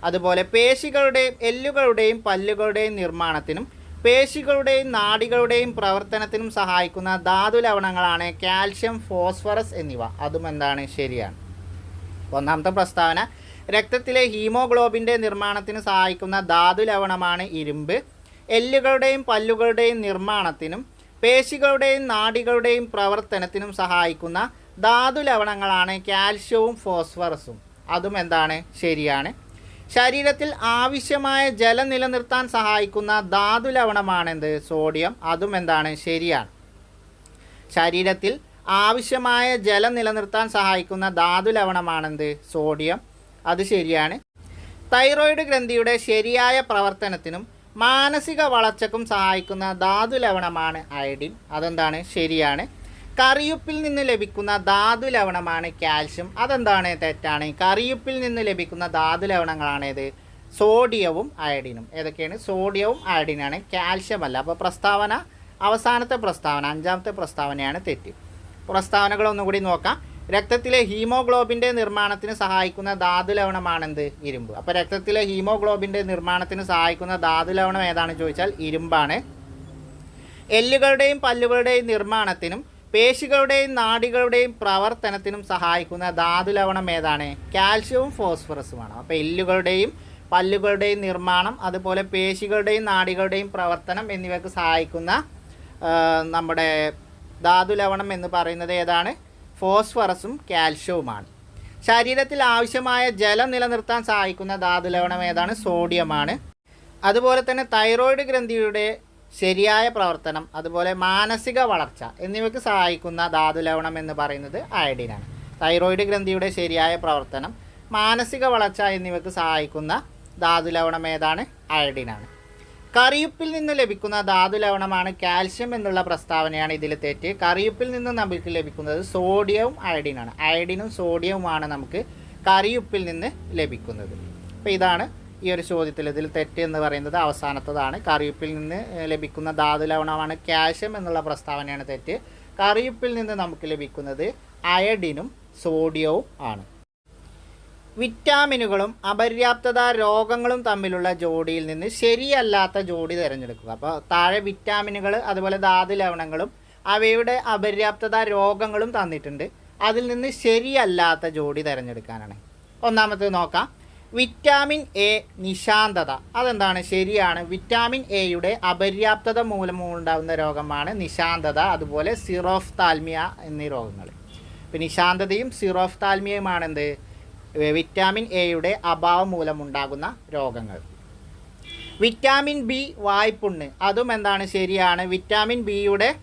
അതുപോലെ പേശികളുടെയും എല്ലുകളുടെയും പല്ലുകളുടെയും നിർമ്മാണത്തിനും പേശികളുടെയും നാടികളുടെയും പ്രവർത്തനത്തിനും സഹായിക്കുന്ന ധാതു ലവണങ്ങളാണ് കാൽഷ്യം ഫോസ്ഫറസ് എന്നിവ. അതും എന്താണ്? ശരിയാണ്. ഒന്നാമത്തെ പ്രസ്താവന രക്തത്തിലെ ഹീമോഗ്ലോബിന്റെ നിർമ്മാണത്തിന് സഹായിക്കുന്ന ധാതു ലവണമാണ് ഇരുമ്പ്. എല്ലുകളുടെയും പല്ലുകളുടെയും നിർമ്മാണത്തിനും പേശികളുടെയും നാടികളുടെയും പ്രവർത്തനത്തിനും സഹായിക്കുന്ന ധാതു ലവണങ്ങളാണ് കാൽഷ്യവും ഫോസ്ഫറസും. അതും എന്താണ്? ശരിയാണ്. ശരീരത്തിൽ ആവശ്യമായ ജലം നിലനിർത്താൻ സഹായിക്കുന്ന ധാതു ലവണമാണെന്ത്? സോഡിയം. അതും എന്താണ്? ശരിയാണ്. ശരീരത്തിൽ ആവശ്യമായ ജലം നിലനിർത്താൻ സഹായിക്കുന്ന ധാതു ലവണമാണെന്ത്? സോഡിയം. അത് ശരിയാണ്. തൈറോയിഡ് ഗ്രന്ഥിയുടെ ശരിയായ പ്രവർത്തനത്തിനും മാനസിക വളർച്ചക്കും സഹായിക്കുന്ന ധാതു ലവണമാണ് അയഡിൻ. അതെന്താണ്? ശരിയാണ്. കറിയുപ്പിൽ നിന്ന് ലഭിക്കുന്ന ധാതു ലവണമാണ് കാൽഷ്യം. അതെന്താണ് തെറ്റാണ്? കറിയുപ്പിൽ നിന്ന് ലഭിക്കുന്ന ധാതു ലവണങ്ങളാണേത്? സോഡിയവും അയഡിനും. ഏതൊക്കെയാണ്? സോഡിയവും അയഡിനാണ്. കാൽഷ്യം അല്ല അപ്പോൾ പ്രസ്താവന അവസാനത്തെ പ്രസ്താവന അഞ്ചാമത്തെ പ്രസ്താവനയാണ് തെറ്റ്. പ്രസ്താവനകൾ ഒന്നുകൂടി നോക്കാം. രക്തത്തിലെ ഹീമോഗ്ലോബിന്റെ നിർമ്മാണത്തിന് സഹായിക്കുന്ന ധാതു ലവണമാണെന്ത്? ഇരുമ്പ്. അപ്പോൾ രക്തത്തിലെ ഹീമോഗ്ലോബിന്റെ നിർമ്മാണത്തിന് സഹായിക്കുന്ന ധാതു ലവണം ഏതാണ് ചോദിച്ചാൽ ഇരുമ്പാണ്. എല്ലുകളുടെയും പല്ലുകളുടെയും നിർമ്മാണത്തിനും പേശികളുടെയും നാടികളുടെയും പ്രവർത്തനത്തിനും സഹായിക്കുന്ന ധാതു ലവണം ഏതാണ്? കാൽഷ്യവും ഫോസ്ഫറസുമാണ്. അപ്പോൾ എല്ലുകളുടെയും പല്ലുകളുടെയും നിർമ്മാണം അതുപോലെ പേശികളുടെയും നാടികളുടെയും പ്രവർത്തനം എന്നിവയ്ക്ക് സഹായിക്കുന്ന നമ്മുടെ ധാതു ലവണം എന്ന് പറയുന്നത് ഏതാണ്? ഫോസ്ഫറസും കാൽഷ്യവുമാണ്. ശരീരത്തിൽ ആവശ്യമായ ജലം നിലനിർത്താൻ സഹായിക്കുന്ന ധാതു ലവണം ഏതാണ്? സോഡിയമാണ്. അതുപോലെ തന്നെ തൈറോയിഡ് ഗ്രന്ഥിയുടെ ശരിയായ പ്രവർത്തനം അതുപോലെ മാനസിക വളർച്ച എന്നിവയ്ക്ക് സഹായിക്കുന്ന ധാതു ലവണം എന്ന് പറയുന്നത് അയഡിനാണ് തൈറോയിഡ് ഗ്രന്ഥിയുടെ ശരിയായ പ്രവർത്തനം മാനസിക വളർച്ച എന്നിവയ്ക്ക് സഹായിക്കുന്ന ധാതു ലവണം ഏതാണ് അയഡിനാണ് കറിയുപ്പിൽ നിന്ന് ലഭിക്കുന്ന ധാതു ലവണമാണ് കാൽഷ്യം എന്നുള്ള പ്രസ്താവനയാണ് ഇതിൽ തെറ്റ്. കറിയുപ്പിൽ നിന്ന് നമുക്ക് ലഭിക്കുന്നത് സോഡിയവും അയഡിനാണ്. അയഡിനും സോഡിയവുമാണ് നമുക്ക് കറിയുപ്പിൽ നിന്ന് ലഭിക്കുന്നത്. അപ്പോൾ ഇതാണ് ഈ ഒരു ചോദ്യത്തിൽ ഇതിൽ തെറ്റ് എന്ന് പറയുന്നത്. അവസാനത്തതാണ്. കറിയുപ്പിൽ നിന്ന് ലഭിക്കുന്ന ധാതു ലവണമാണ് കാൽഷ്യം എന്നുള്ള പ്രസ്താവനയാണ് തെറ്റ്. കറിയുപ്പിൽ നിന്ന് നമുക്ക് ലഭിക്കുന്നത് അയഡിനും സോഡിയവും ആണ്. വിറ്റാമിനുകളും അപര്യാപ്തത രോഗങ്ങളും തമ്മിലുള്ള ജോഡിയിൽ നിന്ന് ശരിയല്ലാത്ത ജോഡി തിരഞ്ഞെടുക്കുക. അപ്പോൾ താഴെ വിറ്റാമിനുകൾ അതുപോലെ ധാതു ലവണങ്ങളും അവയുടെ അപര്യാപ്തത രോഗങ്ങളും തന്നിട്ടുണ്ട്. അതിൽ നിന്ന് ശരിയല്ലാത്ത ജോഡി തിരഞ്ഞെടുക്കാനാണ്. ഒന്നാമത്തേത് നോക്കാം. വിറ്റാമിൻ എ നിശാന്തത. അതെന്താണ്? ശരിയാണ്. വിറ്റാമിൻ എയുടെ അപര്യാപ്തത മൂലമുണ്ടാകുന്ന രോഗമാണ് നിശാന്തത അതുപോലെ സിറോഫ് താൽമിയ എന്നീ രോഗങ്ങൾ. ഇപ്പം നിശാന്തതയും സിറോഫ് താൽമിയയുമാണ് എന്ത്? ഏ, വിറ്റാമിൻ എയുടെ അഭാവം മൂലമുണ്ടാകുന്ന രോഗങ്ങൾ. വിറ്റാമിൻ ബി വായ്പുണ്ണ്. അതും എന്താണ്? ശരിയാണ്. വിറ്റാമിൻ ബിയുടെ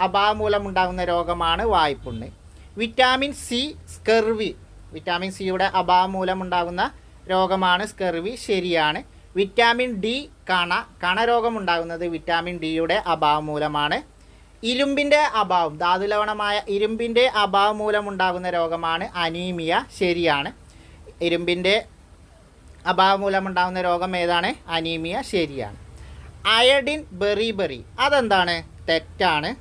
അഭാവം മൂലമുണ്ടാകുന്ന രോഗമാണ് വായ്പുണ്ണ്. വിറ്റാമിൻ സി സ്കെർവി വിറ്റാമിൻ സിയുടെ അഭാവം മൂലമുണ്ടാകുന്ന രോഗമാണ് സ്കെർവി ശരിയാണ്. വിറ്റാമിൻ ഡി കണ. കണരോഗമുണ്ടാകുന്നത് വിറ്റാമിൻ ഡിയുടെ അഭാവം മൂലമാണ്. ഇരുമ്പിന്റെ അഭാവം. ധാതുലവണമായ ഇരുമ്പിന്റെ അഭാവം മൂലമുണ്ടാകുന്ന രോഗമാണ് അനീമിയ. ശരിയാണ്. ഇരുമ്പിന്റെ അഭാവം മൂലമുണ്ടാകുന്ന രോഗം ഏതാണ്? അനീമിയ ശരിയാണ്. അയഡിൻ ബെറിബെറി അതെന്താണ്? തെറ്റാണ്.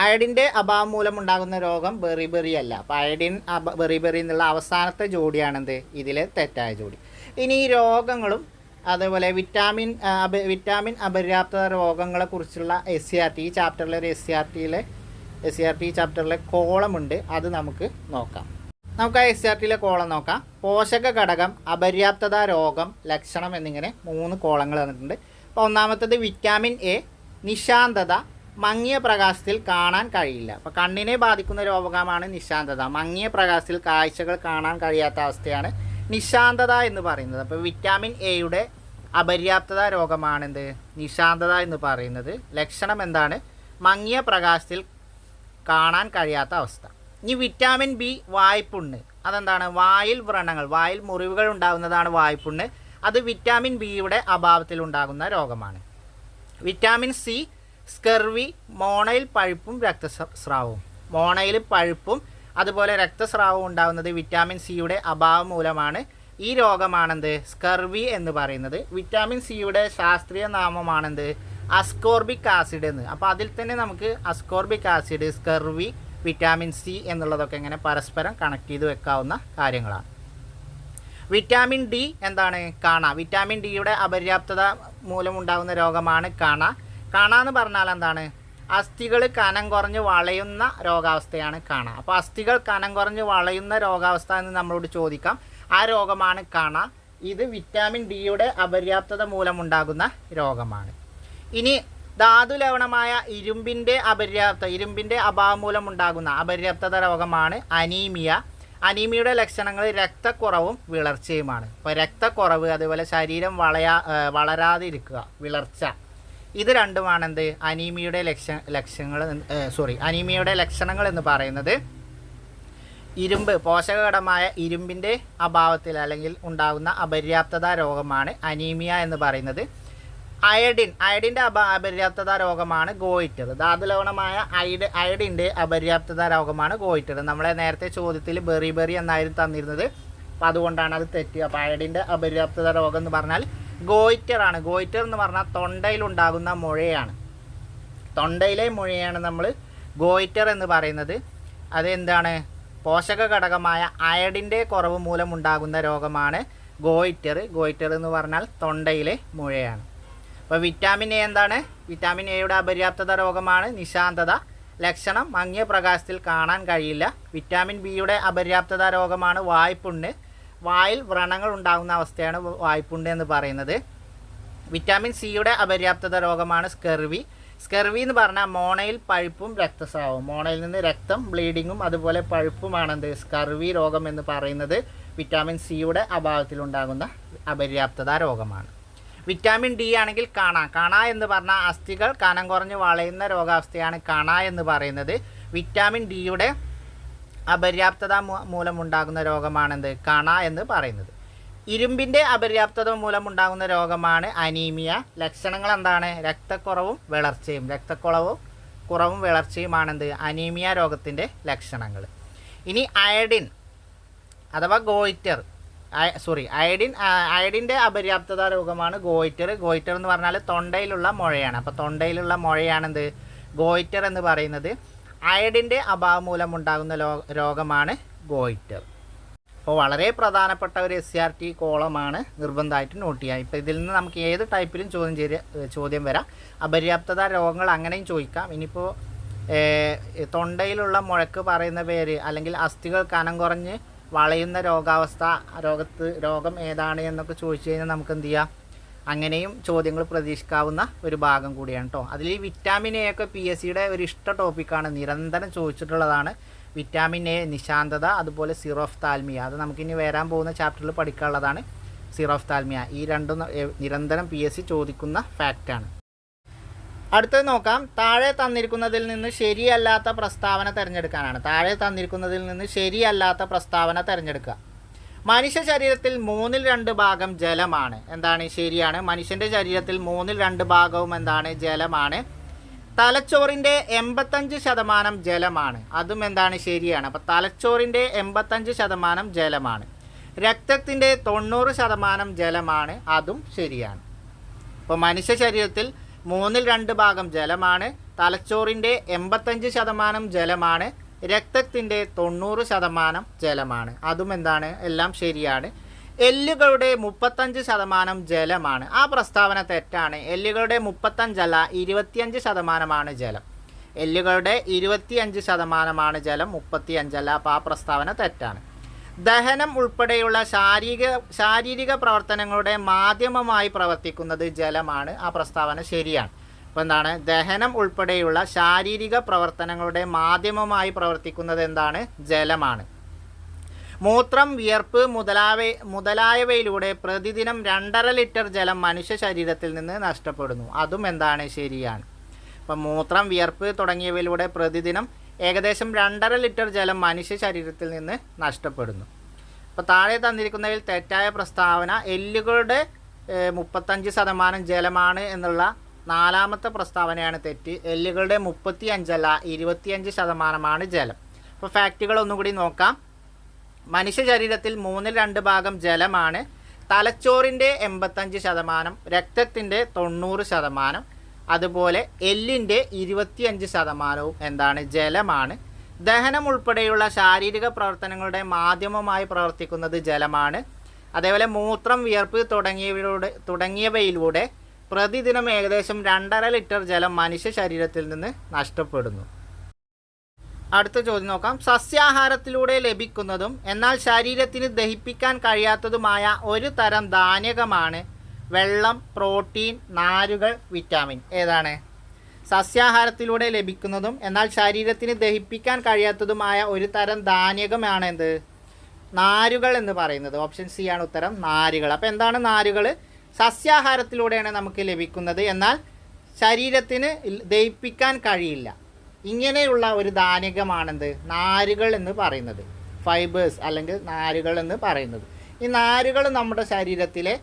അയഡിന്റെ അഭാവം മൂലമുണ്ടാകുന്ന രോഗം ബെറിബെറി അല്ല. അപ്പോൾ അയഡിൻ അബ ബെറിബെറി എന്നുള്ള അവസാനത്തെ ജോഡിയാണെന്ത്? ഇതിലെ തെറ്റായ ജോഡി. ഇനി ഈ രോഗങ്ങളും അതേപോലെ വിറ്റാമിൻ അപ- വിറ്റാമിൻ അപര്യാപ്തത രോഗങ്ങളെക്കുറിച്ചുള്ള എസ് സി ആർ ടി ഈ ചാപ്റ്ററിലെ ഒരു എസ് സി ആർ ടിയിലെ എസ് സി ആർ ടി ചാപ്റ്ററിലെ കോളമുണ്ട്. അത് നമുക്ക് നോക്കാം. നമുക്ക് ആ എസ് ആർ ടിയിലെ കോളം നോക്കാം. പോഷക ഘടകം അപര്യാപ്തത രോഗം ലക്ഷണം എന്നിങ്ങനെ മൂന്ന് കോളങ്ങൾ തന്നിട്ടുണ്ട്. അപ്പോൾ ഒന്നാമത്തത് വിറ്റാമിൻ എ നിശാന്തത മങ്ങിയ പ്രകാശത്തിൽ കാണാൻ കഴിയില്ല. അപ്പോൾ കണ്ണിനെ ബാധിക്കുന്ന രോഗമാണ് നിശാന്തത. മങ്ങിയ പ്രകാശത്തിൽ കാഴ്ചകൾ കാണാൻ കഴിയാത്ത അവസ്ഥയാണ് നിശാന്തത എന്ന് പറയുന്നത്. അപ്പോൾ വിറ്റാമിൻ എയുടെ അപര്യാപ്തത രോഗമാണെന്ത് നിശാന്തത എന്ന് പറയുന്നത്. ലക്ഷണം എന്താണ്? മങ്ങിയ പ്രകാശത്തിൽ കാണാൻ കഴിയാത്ത അവസ്ഥ. ഇനി വിറ്റാമിൻ ബി വായ്പുണ്ണ്. അതെന്താണ്? വായിൽ വ്രണങ്ങൾ വായിൽ മുറിവുകൾ ഉണ്ടാകുന്നതാണ് വായ്പുണ്ണ്. അത് വിറ്റാമിൻ ബിയുടെ അഭാവത്തിൽ ഉണ്ടാകുന്ന രോഗമാണ്. വിറ്റാമിൻ സി സ്കെർവി മോണയിൽ പഴുപ്പും രക്തസ്രാവവും. മോണയിൽ പഴുപ്പും അതുപോലെ രക്തസ്രാവവും ഉണ്ടാകുന്നത് വിറ്റാമിൻ സിയുടെ അഭാവം മൂലമാണ്. ഈ രോഗമാണെന്ത്? സ്കർവി എന്ന് പറയുന്നത്. വിറ്റാമിൻ സിയുടെ ശാസ്ത്രീയ നാമമാണെന്ത്? അസ്കോർബിക് ആസിഡ് എന്ന്. അപ്പോൾ അതിൽ തന്നെ നമുക്ക് ascorbic acid scurvy vitamin C എന്നുള്ളതൊക്കെ ഇങ്ങനെ പരസ്പരം കണക്ട് ചെയ്ത് വെക്കാവുന്ന കാര്യങ്ങളാണ്. വിറ്റാമിൻ ഡി എന്താണ്? കാണ. വിറ്റാമിൻ ഡിയുടെ അപര്യാപ്തത മൂലമുണ്ടാകുന്ന രോഗമാണ് കാണ. കാണ എന്ന് പറഞ്ഞാൽ എന്താണ്? അസ്ഥികൾ കനം കുറഞ്ഞ് വളയുന്ന രോഗാവസ്ഥയാണ് കാണ. അപ്പോൾ അസ്ഥികൾ കനം കുറഞ്ഞ് വളയുന്ന രോഗാവസ്ഥ എന്ന് നമ്മളോട് ചോദിക്കാം. ആ രോഗമാണ് കാണ. ഇത് വിറ്റാമിൻ ഡിയുടെ അപര്യാപ്തത മൂലമുണ്ടാകുന്ന രോഗമാണ്. ഇനി ധാതു ലവണമായ ഇരുമ്പിന്റെ അപര്യാപ്ത ഇരുമ്പിന്റെ അഭാവം മൂലം ഉണ്ടാകുന്ന അപര്യാപ്തത രോഗമാണ് അനീമിയ. അനീമിയയുടെ ലക്ഷണങ്ങൾ രക്തക്കുറവും വിളർച്ചയുമാണ്. ഇപ്പോൾ രക്തക്കുറവ് അതുപോലെ ശരീരം വളയാ വളരാതിരിക്കുക വിളർച്ച. ഇത് രണ്ടുമാണ് എന്ത്? അനീമിയയുടെ ലക്ഷ ലക്ഷ്യങ്ങൾ സോറി അനീമിയയുടെ ലക്ഷണങ്ങൾ എന്ന് പറയുന്നത് ഇരുമ്പ് പോഷകഘടമായ ഇരുമ്പിന്റെ അഭാവത്തിൽ അല്ലെങ്കിൽ ഉണ്ടാകുന്ന അപര്യാപ്തത രോഗമാണ് അനീമിയ എന്ന് പറയുന്നത്. അയഡിൻ അയഡിന്റെ അപ അപര്യാപ്തത രോഗമാണ് ഗോയിറ്റർ ധാതുലവണമായ അയഡ് അയഡിന്റെ അപര്യാപ്തത രോഗമാണ് ഗോയിറ്റർ നമ്മളെ നേരത്തെ ചോദ്യത്തിൽ ബെറി ബെറി എന്നായിരുന്നു തന്നിരുന്നത്. അപ്പം അതുകൊണ്ടാണ് അത് തെറ്റ്. അപ്പോൾ അയഡിന്റെ അപര്യാപ്തത രോഗം എന്ന് പറഞ്ഞാൽ ഗോയിറ്റർ ആണ് ഗോയിറ്റർ എന്ന് പറഞ്ഞാൽ തൊണ്ടയിലുണ്ടാകുന്ന മുഴയാണ്. തൊണ്ടയിലെ മുഴയാണ് നമ്മൾ ഗോയിറ്റർ എന്ന് പറയുന്നത്. അതെന്താണ്? പോഷക ഘടകമായ അയഡിന്റെ കുറവ് മൂലമുണ്ടാകുന്ന രോഗമാണ് ഗോയിറ്റർ. ഗോയിറ്റർ എന്ന് പറഞ്ഞാൽ തൊണ്ടയിലെ മുഴയാണ്. അപ്പോൾ വിറ്റാമിൻ എ എന്താണ്? വിറ്റാമിൻ എയുടെ അപര്യാപ്തത രോഗമാണ് നിശാന്തത. ലക്ഷണം മങ്ങിയ പ്രകാശത്തിൽ കാണാൻ കഴിയില്ല. വിറ്റാമിൻ ബിയുടെ അപര്യാപ്തത രോഗമാണ് വായ്പുണ്ണ്. വായിൽ വ്രണങ്ങൾ ഉണ്ടാകുന്ന അവസ്ഥയാണ് വായ്പുണ്ണ് എന്ന് പറയുന്നത്. വിറ്റാമിൻ സിയുടെ അപര്യാപ്തത രോഗമാണ് സ്കെർവി സ്കെർവി എന്ന് പറഞ്ഞാൽ മോണയിൽ പഴുപ്പും രക്തസ്രാവവും. മോണയിൽ നിന്ന് രക്തം ബ്ലീഡിങ്ങും അതുപോലെ പഴുപ്പുമാണെന്ത് സ്കർവി രോഗം എന്ന് പറയുന്നത്. വിറ്റാമിൻ സിയുടെ അഭാവത്തിലുണ്ടാകുന്ന അപര്യാപ്തത രോഗമാണ്. വിറ്റാമിൻ ഡി ആണെങ്കിൽ കാണ. കാണ എന്ന് പറഞ്ഞാൽ അസ്ഥികൾ കനം കുറഞ്ഞ് വളയുന്ന രോഗാവസ്ഥയാണ് കാണ എന്ന് പറയുന്നത്. വിറ്റാമിൻ ഡിയുടെ അപര്യാപ്തത മൂലമുണ്ടാകുന്ന രോഗമാണെന്ത്? കാണ എന്ന് പറയുന്നത്. ഇരുമ്പിന്റെ അപര്യാപ്തത മൂലമുണ്ടാകുന്ന രോഗമാണ് അനീമിയ. ലക്ഷണങ്ങൾ എന്താണ്? രക്തക്കുറവും വിളർച്ചയും. രക്തക്കുറവും കുറവും വിളർച്ചയുമാണെന്ത്? അനീമിയ രോഗത്തിന്റെ ലക്ഷണങ്ങൾ. ഇനി അയഡിൻ അഥവാ ഗോയിറ്റർ. സോറി അയഡിൻ അയഡിന്റെ അപര്യാപ്തത രോഗമാണ് ഗോയിറ്റർ. ഗോയിറ്റർ എന്ന് പറഞ്ഞാൽ തൊണ്ടയിലുള്ള മുഴയാണ്. അപ്പോൾ തൊണ്ടയിലുള്ള മുഴയാണെന്ത്? ഗോയിറ്റർ എന്ന് പറയുന്നത് അയഡിന്റെ അഭാവം മൂലം ഉണ്ടാകുന്ന രോഗമാണ് ഗോയിറ്റർ. അപ്പോൾ വളരെ പ്രധാനപ്പെട്ട ഒരു എസ് സി ആർ ടി കോളമാണ് നിർബന്ധമായിട്ട് നോട്ട് ചെയ്യുക. ഇപ്പോൾ ഇതിൽ നിന്ന് നമുക്ക് ഏത് ടൈപ്പിലും ചോദ്യം ചെയ്ത് ചോദ്യം വരാം. അപര്യാപ്തത രോഗങ്ങൾ അങ്ങനെയും ചോദിക്കാം. ഇനിയിപ്പോൾ തൊണ്ടയിലുള്ള മുഴക്ക് പറയുന്ന പേര് അല്ലെങ്കിൽ അസ്ഥികൾ കനം കുറഞ്ഞ് വളയുന്ന രോഗാവസ്ഥ രോഗത്ത് രോഗം ഏതാണ് എന്നൊക്കെ ചോദിച്ചു കഴിഞ്ഞാൽ നമുക്ക് എന്ത് ചെയ്യാം? അങ്ങനെയും ചോദ്യങ്ങൾ പ്രതീക്ഷിക്കാവുന്ന ഒരു ഭാഗം കൂടിയാണ് കേട്ടോ അതിൽ ഈ വിറ്റാമിൻ എ ഒക്കെ പി എസ് സിയുടെ ഒരു ഇഷ്ട ടോപ്പിക്കാണ് നിരന്തരം ചോദിച്ചിട്ടുള്ളതാണ് വിറ്റാമിൻ എ നിശാന്തത അതുപോലെ സിറോഫ് താൽമിയ അത് നമുക്കിനി വരാൻ പോകുന്ന ചാപ്റ്ററിൽ പഠിക്കാനുള്ളതാണ് സിറോഫ് താൽമിയ ഈ രണ്ടും നിരന്തരം പി എസ് സി ചോദിക്കുന്ന ഫാക്റ്റാണ് അടുത്തത് നോക്കാം. താഴെ തന്നിരിക്കുന്നതിൽ നിന്ന് ശരിയല്ലാത്ത പ്രസ്താവന തിരഞ്ഞെടുക്കാനാണ്. താഴെ തന്നിരിക്കുന്നതിൽ നിന്ന് ശരിയല്ലാത്ത പ്രസ്താവന തിരഞ്ഞെടുക്കുക. മനുഷ്യ ശരീരത്തിൽ മൂന്നിൽ രണ്ട് ഭാഗം ജലമാണ്. എന്താണ്? ശരിയാണ്. മനുഷ്യന്റെ ശരീരത്തിൽ മൂന്നിൽ രണ്ട് ഭാഗവും എന്താണ്? ജലമാണ്. തലച്ചോറിന്റെ എൺപത്തഞ്ച് ശതമാനം ജലമാണ്. അതും എന്താണ്? ശരിയാണ്. അപ്പോൾ തലച്ചോറിന്റെ എൺപത്തഞ്ച് ശതമാനം ജലമാണ്. രക്തത്തിന്റെ തൊണ്ണൂറ് ശതമാനം ജലമാണ്. അതും ശരിയാണ്. അപ്പോൾ മനുഷ്യ ശരീരത്തിൽ മൂന്നിൽ രണ്ട് ഭാഗം ജലമാണ്. തലച്ചോറിന്റെ എൺപത്തഞ്ച് ശതമാനം ജലമാണ്. രക്തത്തിന്റെ തൊണ്ണൂറ് ശതമാനം ജലമാണ്. അതും എന്താണ്? എല്ലാം ശരിയാണ്. എല്ലുകളുടെ മുപ്പത്തഞ്ച് ശതമാനം ജലമാണ്. ആ പ്രസ്താവന തെറ്റാണ്. എല്ലുകളുടെ മുപ്പത്തഞ്ചല്ല ഇരുപത്തിയഞ്ച് ശതമാനമാണ് ജലം. എല്ലുകളുടെ ഇരുപത്തിയഞ്ച് ശതമാനമാണ് ജലം മുപ്പത്തി അഞ്ചല്ല അപ്പോൾ ആ പ്രസ്താവന തെറ്റാണ്. ദഹനം ഉൾപ്പെടെയുള്ള ശാരീരിക ശാരീരിക പ്രവർത്തനങ്ങളുടെ മാധ്യമമായി പ്രവർത്തിക്കുന്നത് ജലമാണ്. ആ പ്രസ്താവന ശരിയാണ്. അപ്പോൾ എന്താണ്? ദഹനം ഉൾപ്പെടെയുള്ള ശാരീരിക പ്രവർത്തനങ്ങളുടെ മാധ്യമമായി പ്രവർത്തിക്കുന്നത് എന്താണ്? ജലമാണ്. മൂത്രം വിയർപ്പ് മുതലായ മുതലായവയിലൂടെ പ്രതിദിനം രണ്ടര ലിറ്റർ ജലം മനുഷ്യ ശരീരത്തിൽ നിന്ന് നഷ്ടപ്പെടുന്നു. അതും എന്താണ്? ശരിയാണ്. അപ്പം മൂത്രം വിയർപ്പ് തുടങ്ങിയവയിലൂടെ പ്രതിദിനം ഏകദേശം രണ്ടര ലിറ്റർ ജലം മനുഷ്യ ശരീരത്തിൽ നിന്ന് നഷ്ടപ്പെടുന്നു. അപ്പോൾ താഴെ തന്നിരിക്കുന്നതിൽ തെറ്റായ പ്രസ്താവന എല്ലുകളുടെ മുപ്പത്തഞ്ച് ശതമാനം ജലമാണ് എന്നുള്ള നാലാമത്തെ പ്രസ്താവനയാണ് തെറ്റ്. എല്ലുകളുടെ മുപ്പത്തി അഞ്ചല്ല ഇരുപത്തിയഞ്ച് ശതമാനമാണ് ജലം. അപ്പോൾ ഫാക്റ്റുകൾ ഒന്നുകൂടി നോക്കാം. മനുഷ്യ ശരീരത്തിൽ മൂന്നിൽ രണ്ട് ഭാഗം ജലമാണ്. തലച്ചോറിന്റെ എൺപത്തഞ്ച് ശതമാനം രക്തത്തിന്റെ തൊണ്ണൂറ് ശതമാനം അതുപോലെ എല്ലിന്റെ ഇരുപത്തിയഞ്ച് ശതമാനവും എന്താണ്? ജലമാണ്. ദഹനം ഉൾപ്പെടെയുള്ള ശാരീരിക പ്രവർത്തനങ്ങളുടെ മാധ്യമമായി പ്രവർത്തിക്കുന്നത് ജലമാണ്. അതേപോലെ മൂത്രം വിയർപ്പ് തുടങ്ങിയവയിലൂടെ തുടങ്ങിയവയിലൂടെ പ്രതിദിനം ഏകദേശം രണ്ടര ലിറ്റർ ജലം മനുഷ്യ ശരീരത്തിൽ നിന്ന് നഷ്ടപ്പെടുന്നു. അടുത്ത ചോദ്യം നോക്കാം. സസ്യാഹാരത്തിലൂടെ ലഭിക്കുന്നതും എന്നാൽ ശരീരത്തിന് ദഹിപ്പിക്കാൻ കഴിയാത്തതുമായ ഒരു തരം ധാന്യകമാണ് വെള്ളം പ്രോട്ടീൻ നാരുകൾ വിറ്റാമിൻ. ഏതാണ്? സസ്യാഹാരത്തിലൂടെ ലഭിക്കുന്നതും എന്നാൽ ശരീരത്തിന് ദഹിപ്പിക്കാൻ കഴിയാത്തതുമായ ഒരു തരം ധാന്യകമാണ് എന്ത്? നാരുകൾ എന്ന് പറയുന്നത്. ഓപ്ഷൻ സി ആണ് ഉത്തരം നാരുകൾ. അപ്പോൾ എന്താണ് നാരുകൾ? സസ്യാഹാരത്തിലൂടെയാണ് നമുക്ക് ലഭിക്കുന്നത്. എന്നാൽ ശരീരത്തിന് ദഹിപ്പിക്കാൻ കഴിയില്ല. ഇങ്ങനെയുള്ള ഒരു ധാന്യകമാണെന്ത് നാരുകൾ എന്ന് പറയുന്നത്. ഫൈബേഴ്സ് അല്ലെങ്കിൽ നാരുകൾ എന്ന് പറയുന്നത്. ഈ നാരുകൾ നമ്മുടെ ശരീരത്തിലെ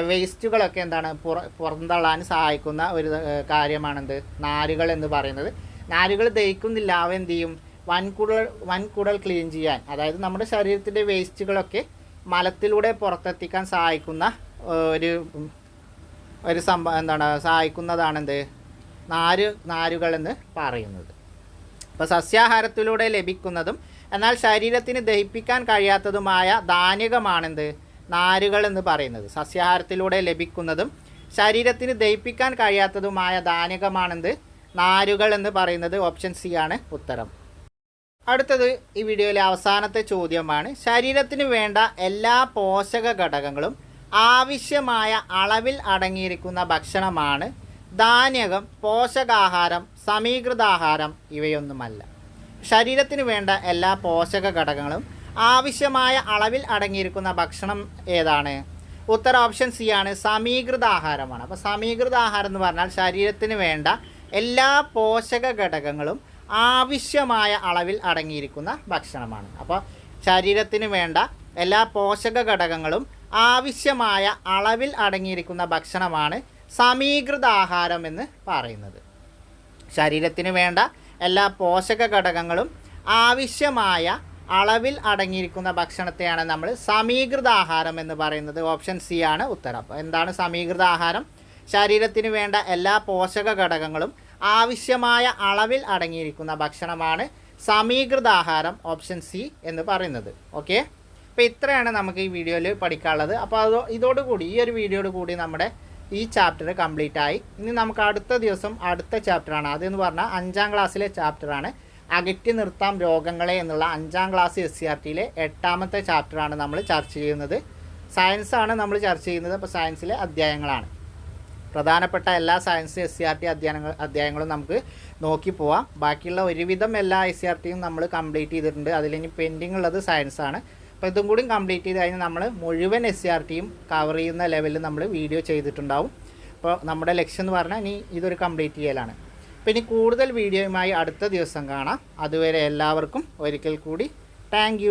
വേസ്റ്റുകളൊക്കെ എന്താണ് പുറ പുറന്തള്ളാൻ സഹായിക്കുന്ന ഒരു കാര്യമാണെന്ത്? നാരുകൾ എന്ന് പറയുന്നത്. നാരുകൾ ദഹിക്കുന്നില്ല. അവ എന്ത് ചെയ്യും? വൻകുടൽ വൻകുടൽ ക്ലീൻ ചെയ്യാൻ അതായത് നമ്മുടെ ശരീരത്തിന്റെ വേസ്റ്റുകളൊക്കെ മലത്തിലൂടെ പുറത്തെത്തിക്കാൻ സഹായിക്കുന്ന ഒരു ഒരു സംഭവം എന്താണ് സഹായിക്കുന്നതാണെന്ത്? നാര് നാരുകൾ എന്ന് പറയുന്നത്. അപ്പോൾ സസ്യാഹാരത്തിലൂടെ ലഭിക്കുന്നതും എന്നാൽ ശരീരത്തിന് ദഹിപ്പിക്കാൻ കഴിയാത്തതുമായ ധാന്യകമാണെന്ത്? നാരുകൾ എന്ന് പറയുന്നത്. സസ്യാഹാരത്തിലൂടെ ലഭിക്കുന്നതും ശരീരത്തിന് ദഹിപ്പിക്കാൻ കഴിയാത്തതുമായ ധാന്യകമാണെന്ത്? നാരുകൾ എന്ന് പറയുന്നത് ഓപ്ഷൻ സി ആണ് ഉത്തരം. അടുത്തത് ഈ വീഡിയോയിലെ അവസാനത്തെ ചോദ്യമാണ്. ശരീരത്തിന് വേണ്ട എല്ലാ പോഷക ഘടകങ്ങളും ആവശ്യമായ അളവിൽ അടങ്ങിയിരിക്കുന്ന ഭക്ഷണമാണ് ധാന്യകം പോഷകാഹാരം സമീകൃതാഹാരം ഇവയൊന്നുമല്ല. ശരീരത്തിന് വേണ്ട എല്ലാ പോഷക ഘടകങ്ങളും ആവശ്യമായ അളവിൽ അടങ്ങിയിരിക്കുന്ന ഭക്ഷണം ഏതാണ്? ഉത്തര ഓപ്ഷൻ സി ആണ് സമീകൃത ആഹാരമാണ്. അപ്പോൾ സമീകൃത ആഹാരം എന്ന് പറഞ്ഞാൽ ശരീരത്തിന് വേണ്ട എല്ലാ പോഷക ഘടകങ്ങളും ആവശ്യമായ അളവിൽ അടങ്ങിയിരിക്കുന്ന ഭക്ഷണമാണ്. അപ്പോൾ ശരീരത്തിന് വേണ്ട എല്ലാ പോഷക ഘടകങ്ങളും ആവശ്യമായ അളവിൽ അടങ്ങിയിരിക്കുന്ന ഭക്ഷണമാണ് സമീകൃത ആഹാരം എന്ന് പറയുന്നത്. ശരീരത്തിന് വേണ്ട എല്ലാ പോഷക ഘടകങ്ങളും ആവശ്യമായ അളവിൽ അടങ്ങിയിരിക്കുന്ന ഭക്ഷണത്തെയാണ് നമ്മൾ സമീകൃത ആഹാരം എന്ന് പറയുന്നത്. ഓപ്ഷൻ സി ആണ് ഉത്തരം. എന്താണ് സമീകൃത ആഹാരം? ശരീരത്തിന് വേണ്ട എല്ലാ പോഷക ഘടകങ്ങളും ആവശ്യമായ അളവിൽ അടങ്ങിയിരിക്കുന്ന ഭക്ഷണമാണ് സമീകൃത ആഹാരം ഓപ്ഷൻ സി എന്ന് പറയുന്നത്. ഓക്കെ? അപ്പോൾ ഇത്രയാണ് നമുക്ക് ഈ വീഡിയോയിൽ പഠിക്കാനുള്ളത്. അപ്പോൾ ഇതോടുകൂടി ഈ ഒരു വീഡിയോയോട് കൂടി നമ്മുടെ ഈ ചാപ്റ്റർ കംപ്ലീറ്റ് ആയി ഇനി നമുക്ക് അടുത്ത ദിവസം അടുത്ത ചാപ്റ്ററാണ്. അതെന്ന് പറഞ്ഞാൽ അഞ്ചാം ക്ലാസ്സിലെ ചാപ്റ്ററാണ്. അകറ്റി നിർത്താം രോഗങ്ങളെ എന്നുള്ള അഞ്ചാം ക്ലാസ് എസ് സി ആർ ടിയിലെ എട്ടാമത്തെ ചാപ്റ്ററാണ് നമ്മൾ ചർച്ച ചെയ്യുന്നത്. സയൻസാണ് നമ്മൾ ചർച്ച ചെയ്യുന്നത്. അപ്പോൾ സയൻസിലെ അധ്യായങ്ങളാണ്. പ്രധാനപ്പെട്ട എല്ലാ science S C R T അധ്യയനങ്ങൾ അധ്യായങ്ങളും നമുക്ക് നോക്കി പോവാം. ബാക്കിയുള്ള ഒരുവിധം എല്ലാ എസ് സി ആർ ടിയും നമ്മൾ കംപ്ലീറ്റ് ചെയ്തിട്ടുണ്ട്. അതിലിനി പെൻഡിങ് ഉള്ളത് സയൻസാണ് അപ്പോൾ ഇതും കൂടി കംപ്ലീറ്റ് ചെയ്ത് കഴിഞ്ഞാൽ നമ്മൾ മുഴുവൻ എസ് സി ആർ ടിയും കവർ ചെയ്യുന്ന ലെവലിൽ നമ്മൾ വീഡിയോ ചെയ്തിട്ടുണ്ടാവും. അപ്പോൾ നമ്മുടെ ലക്ഷ്യം എന്ന് പറഞ്ഞാൽ ഇനി ഇതൊരു കംപ്ലീറ്റ് ചെയ്യലാണ്. അപ്പോൾ ഇനി കൂടുതൽ വീഡിയോയുമായി അടുത്ത ദിവസം കാണാം. അതുവരെ എല്ലാവർക്കും ഒരിക്കൽ കൂടി താങ്ക്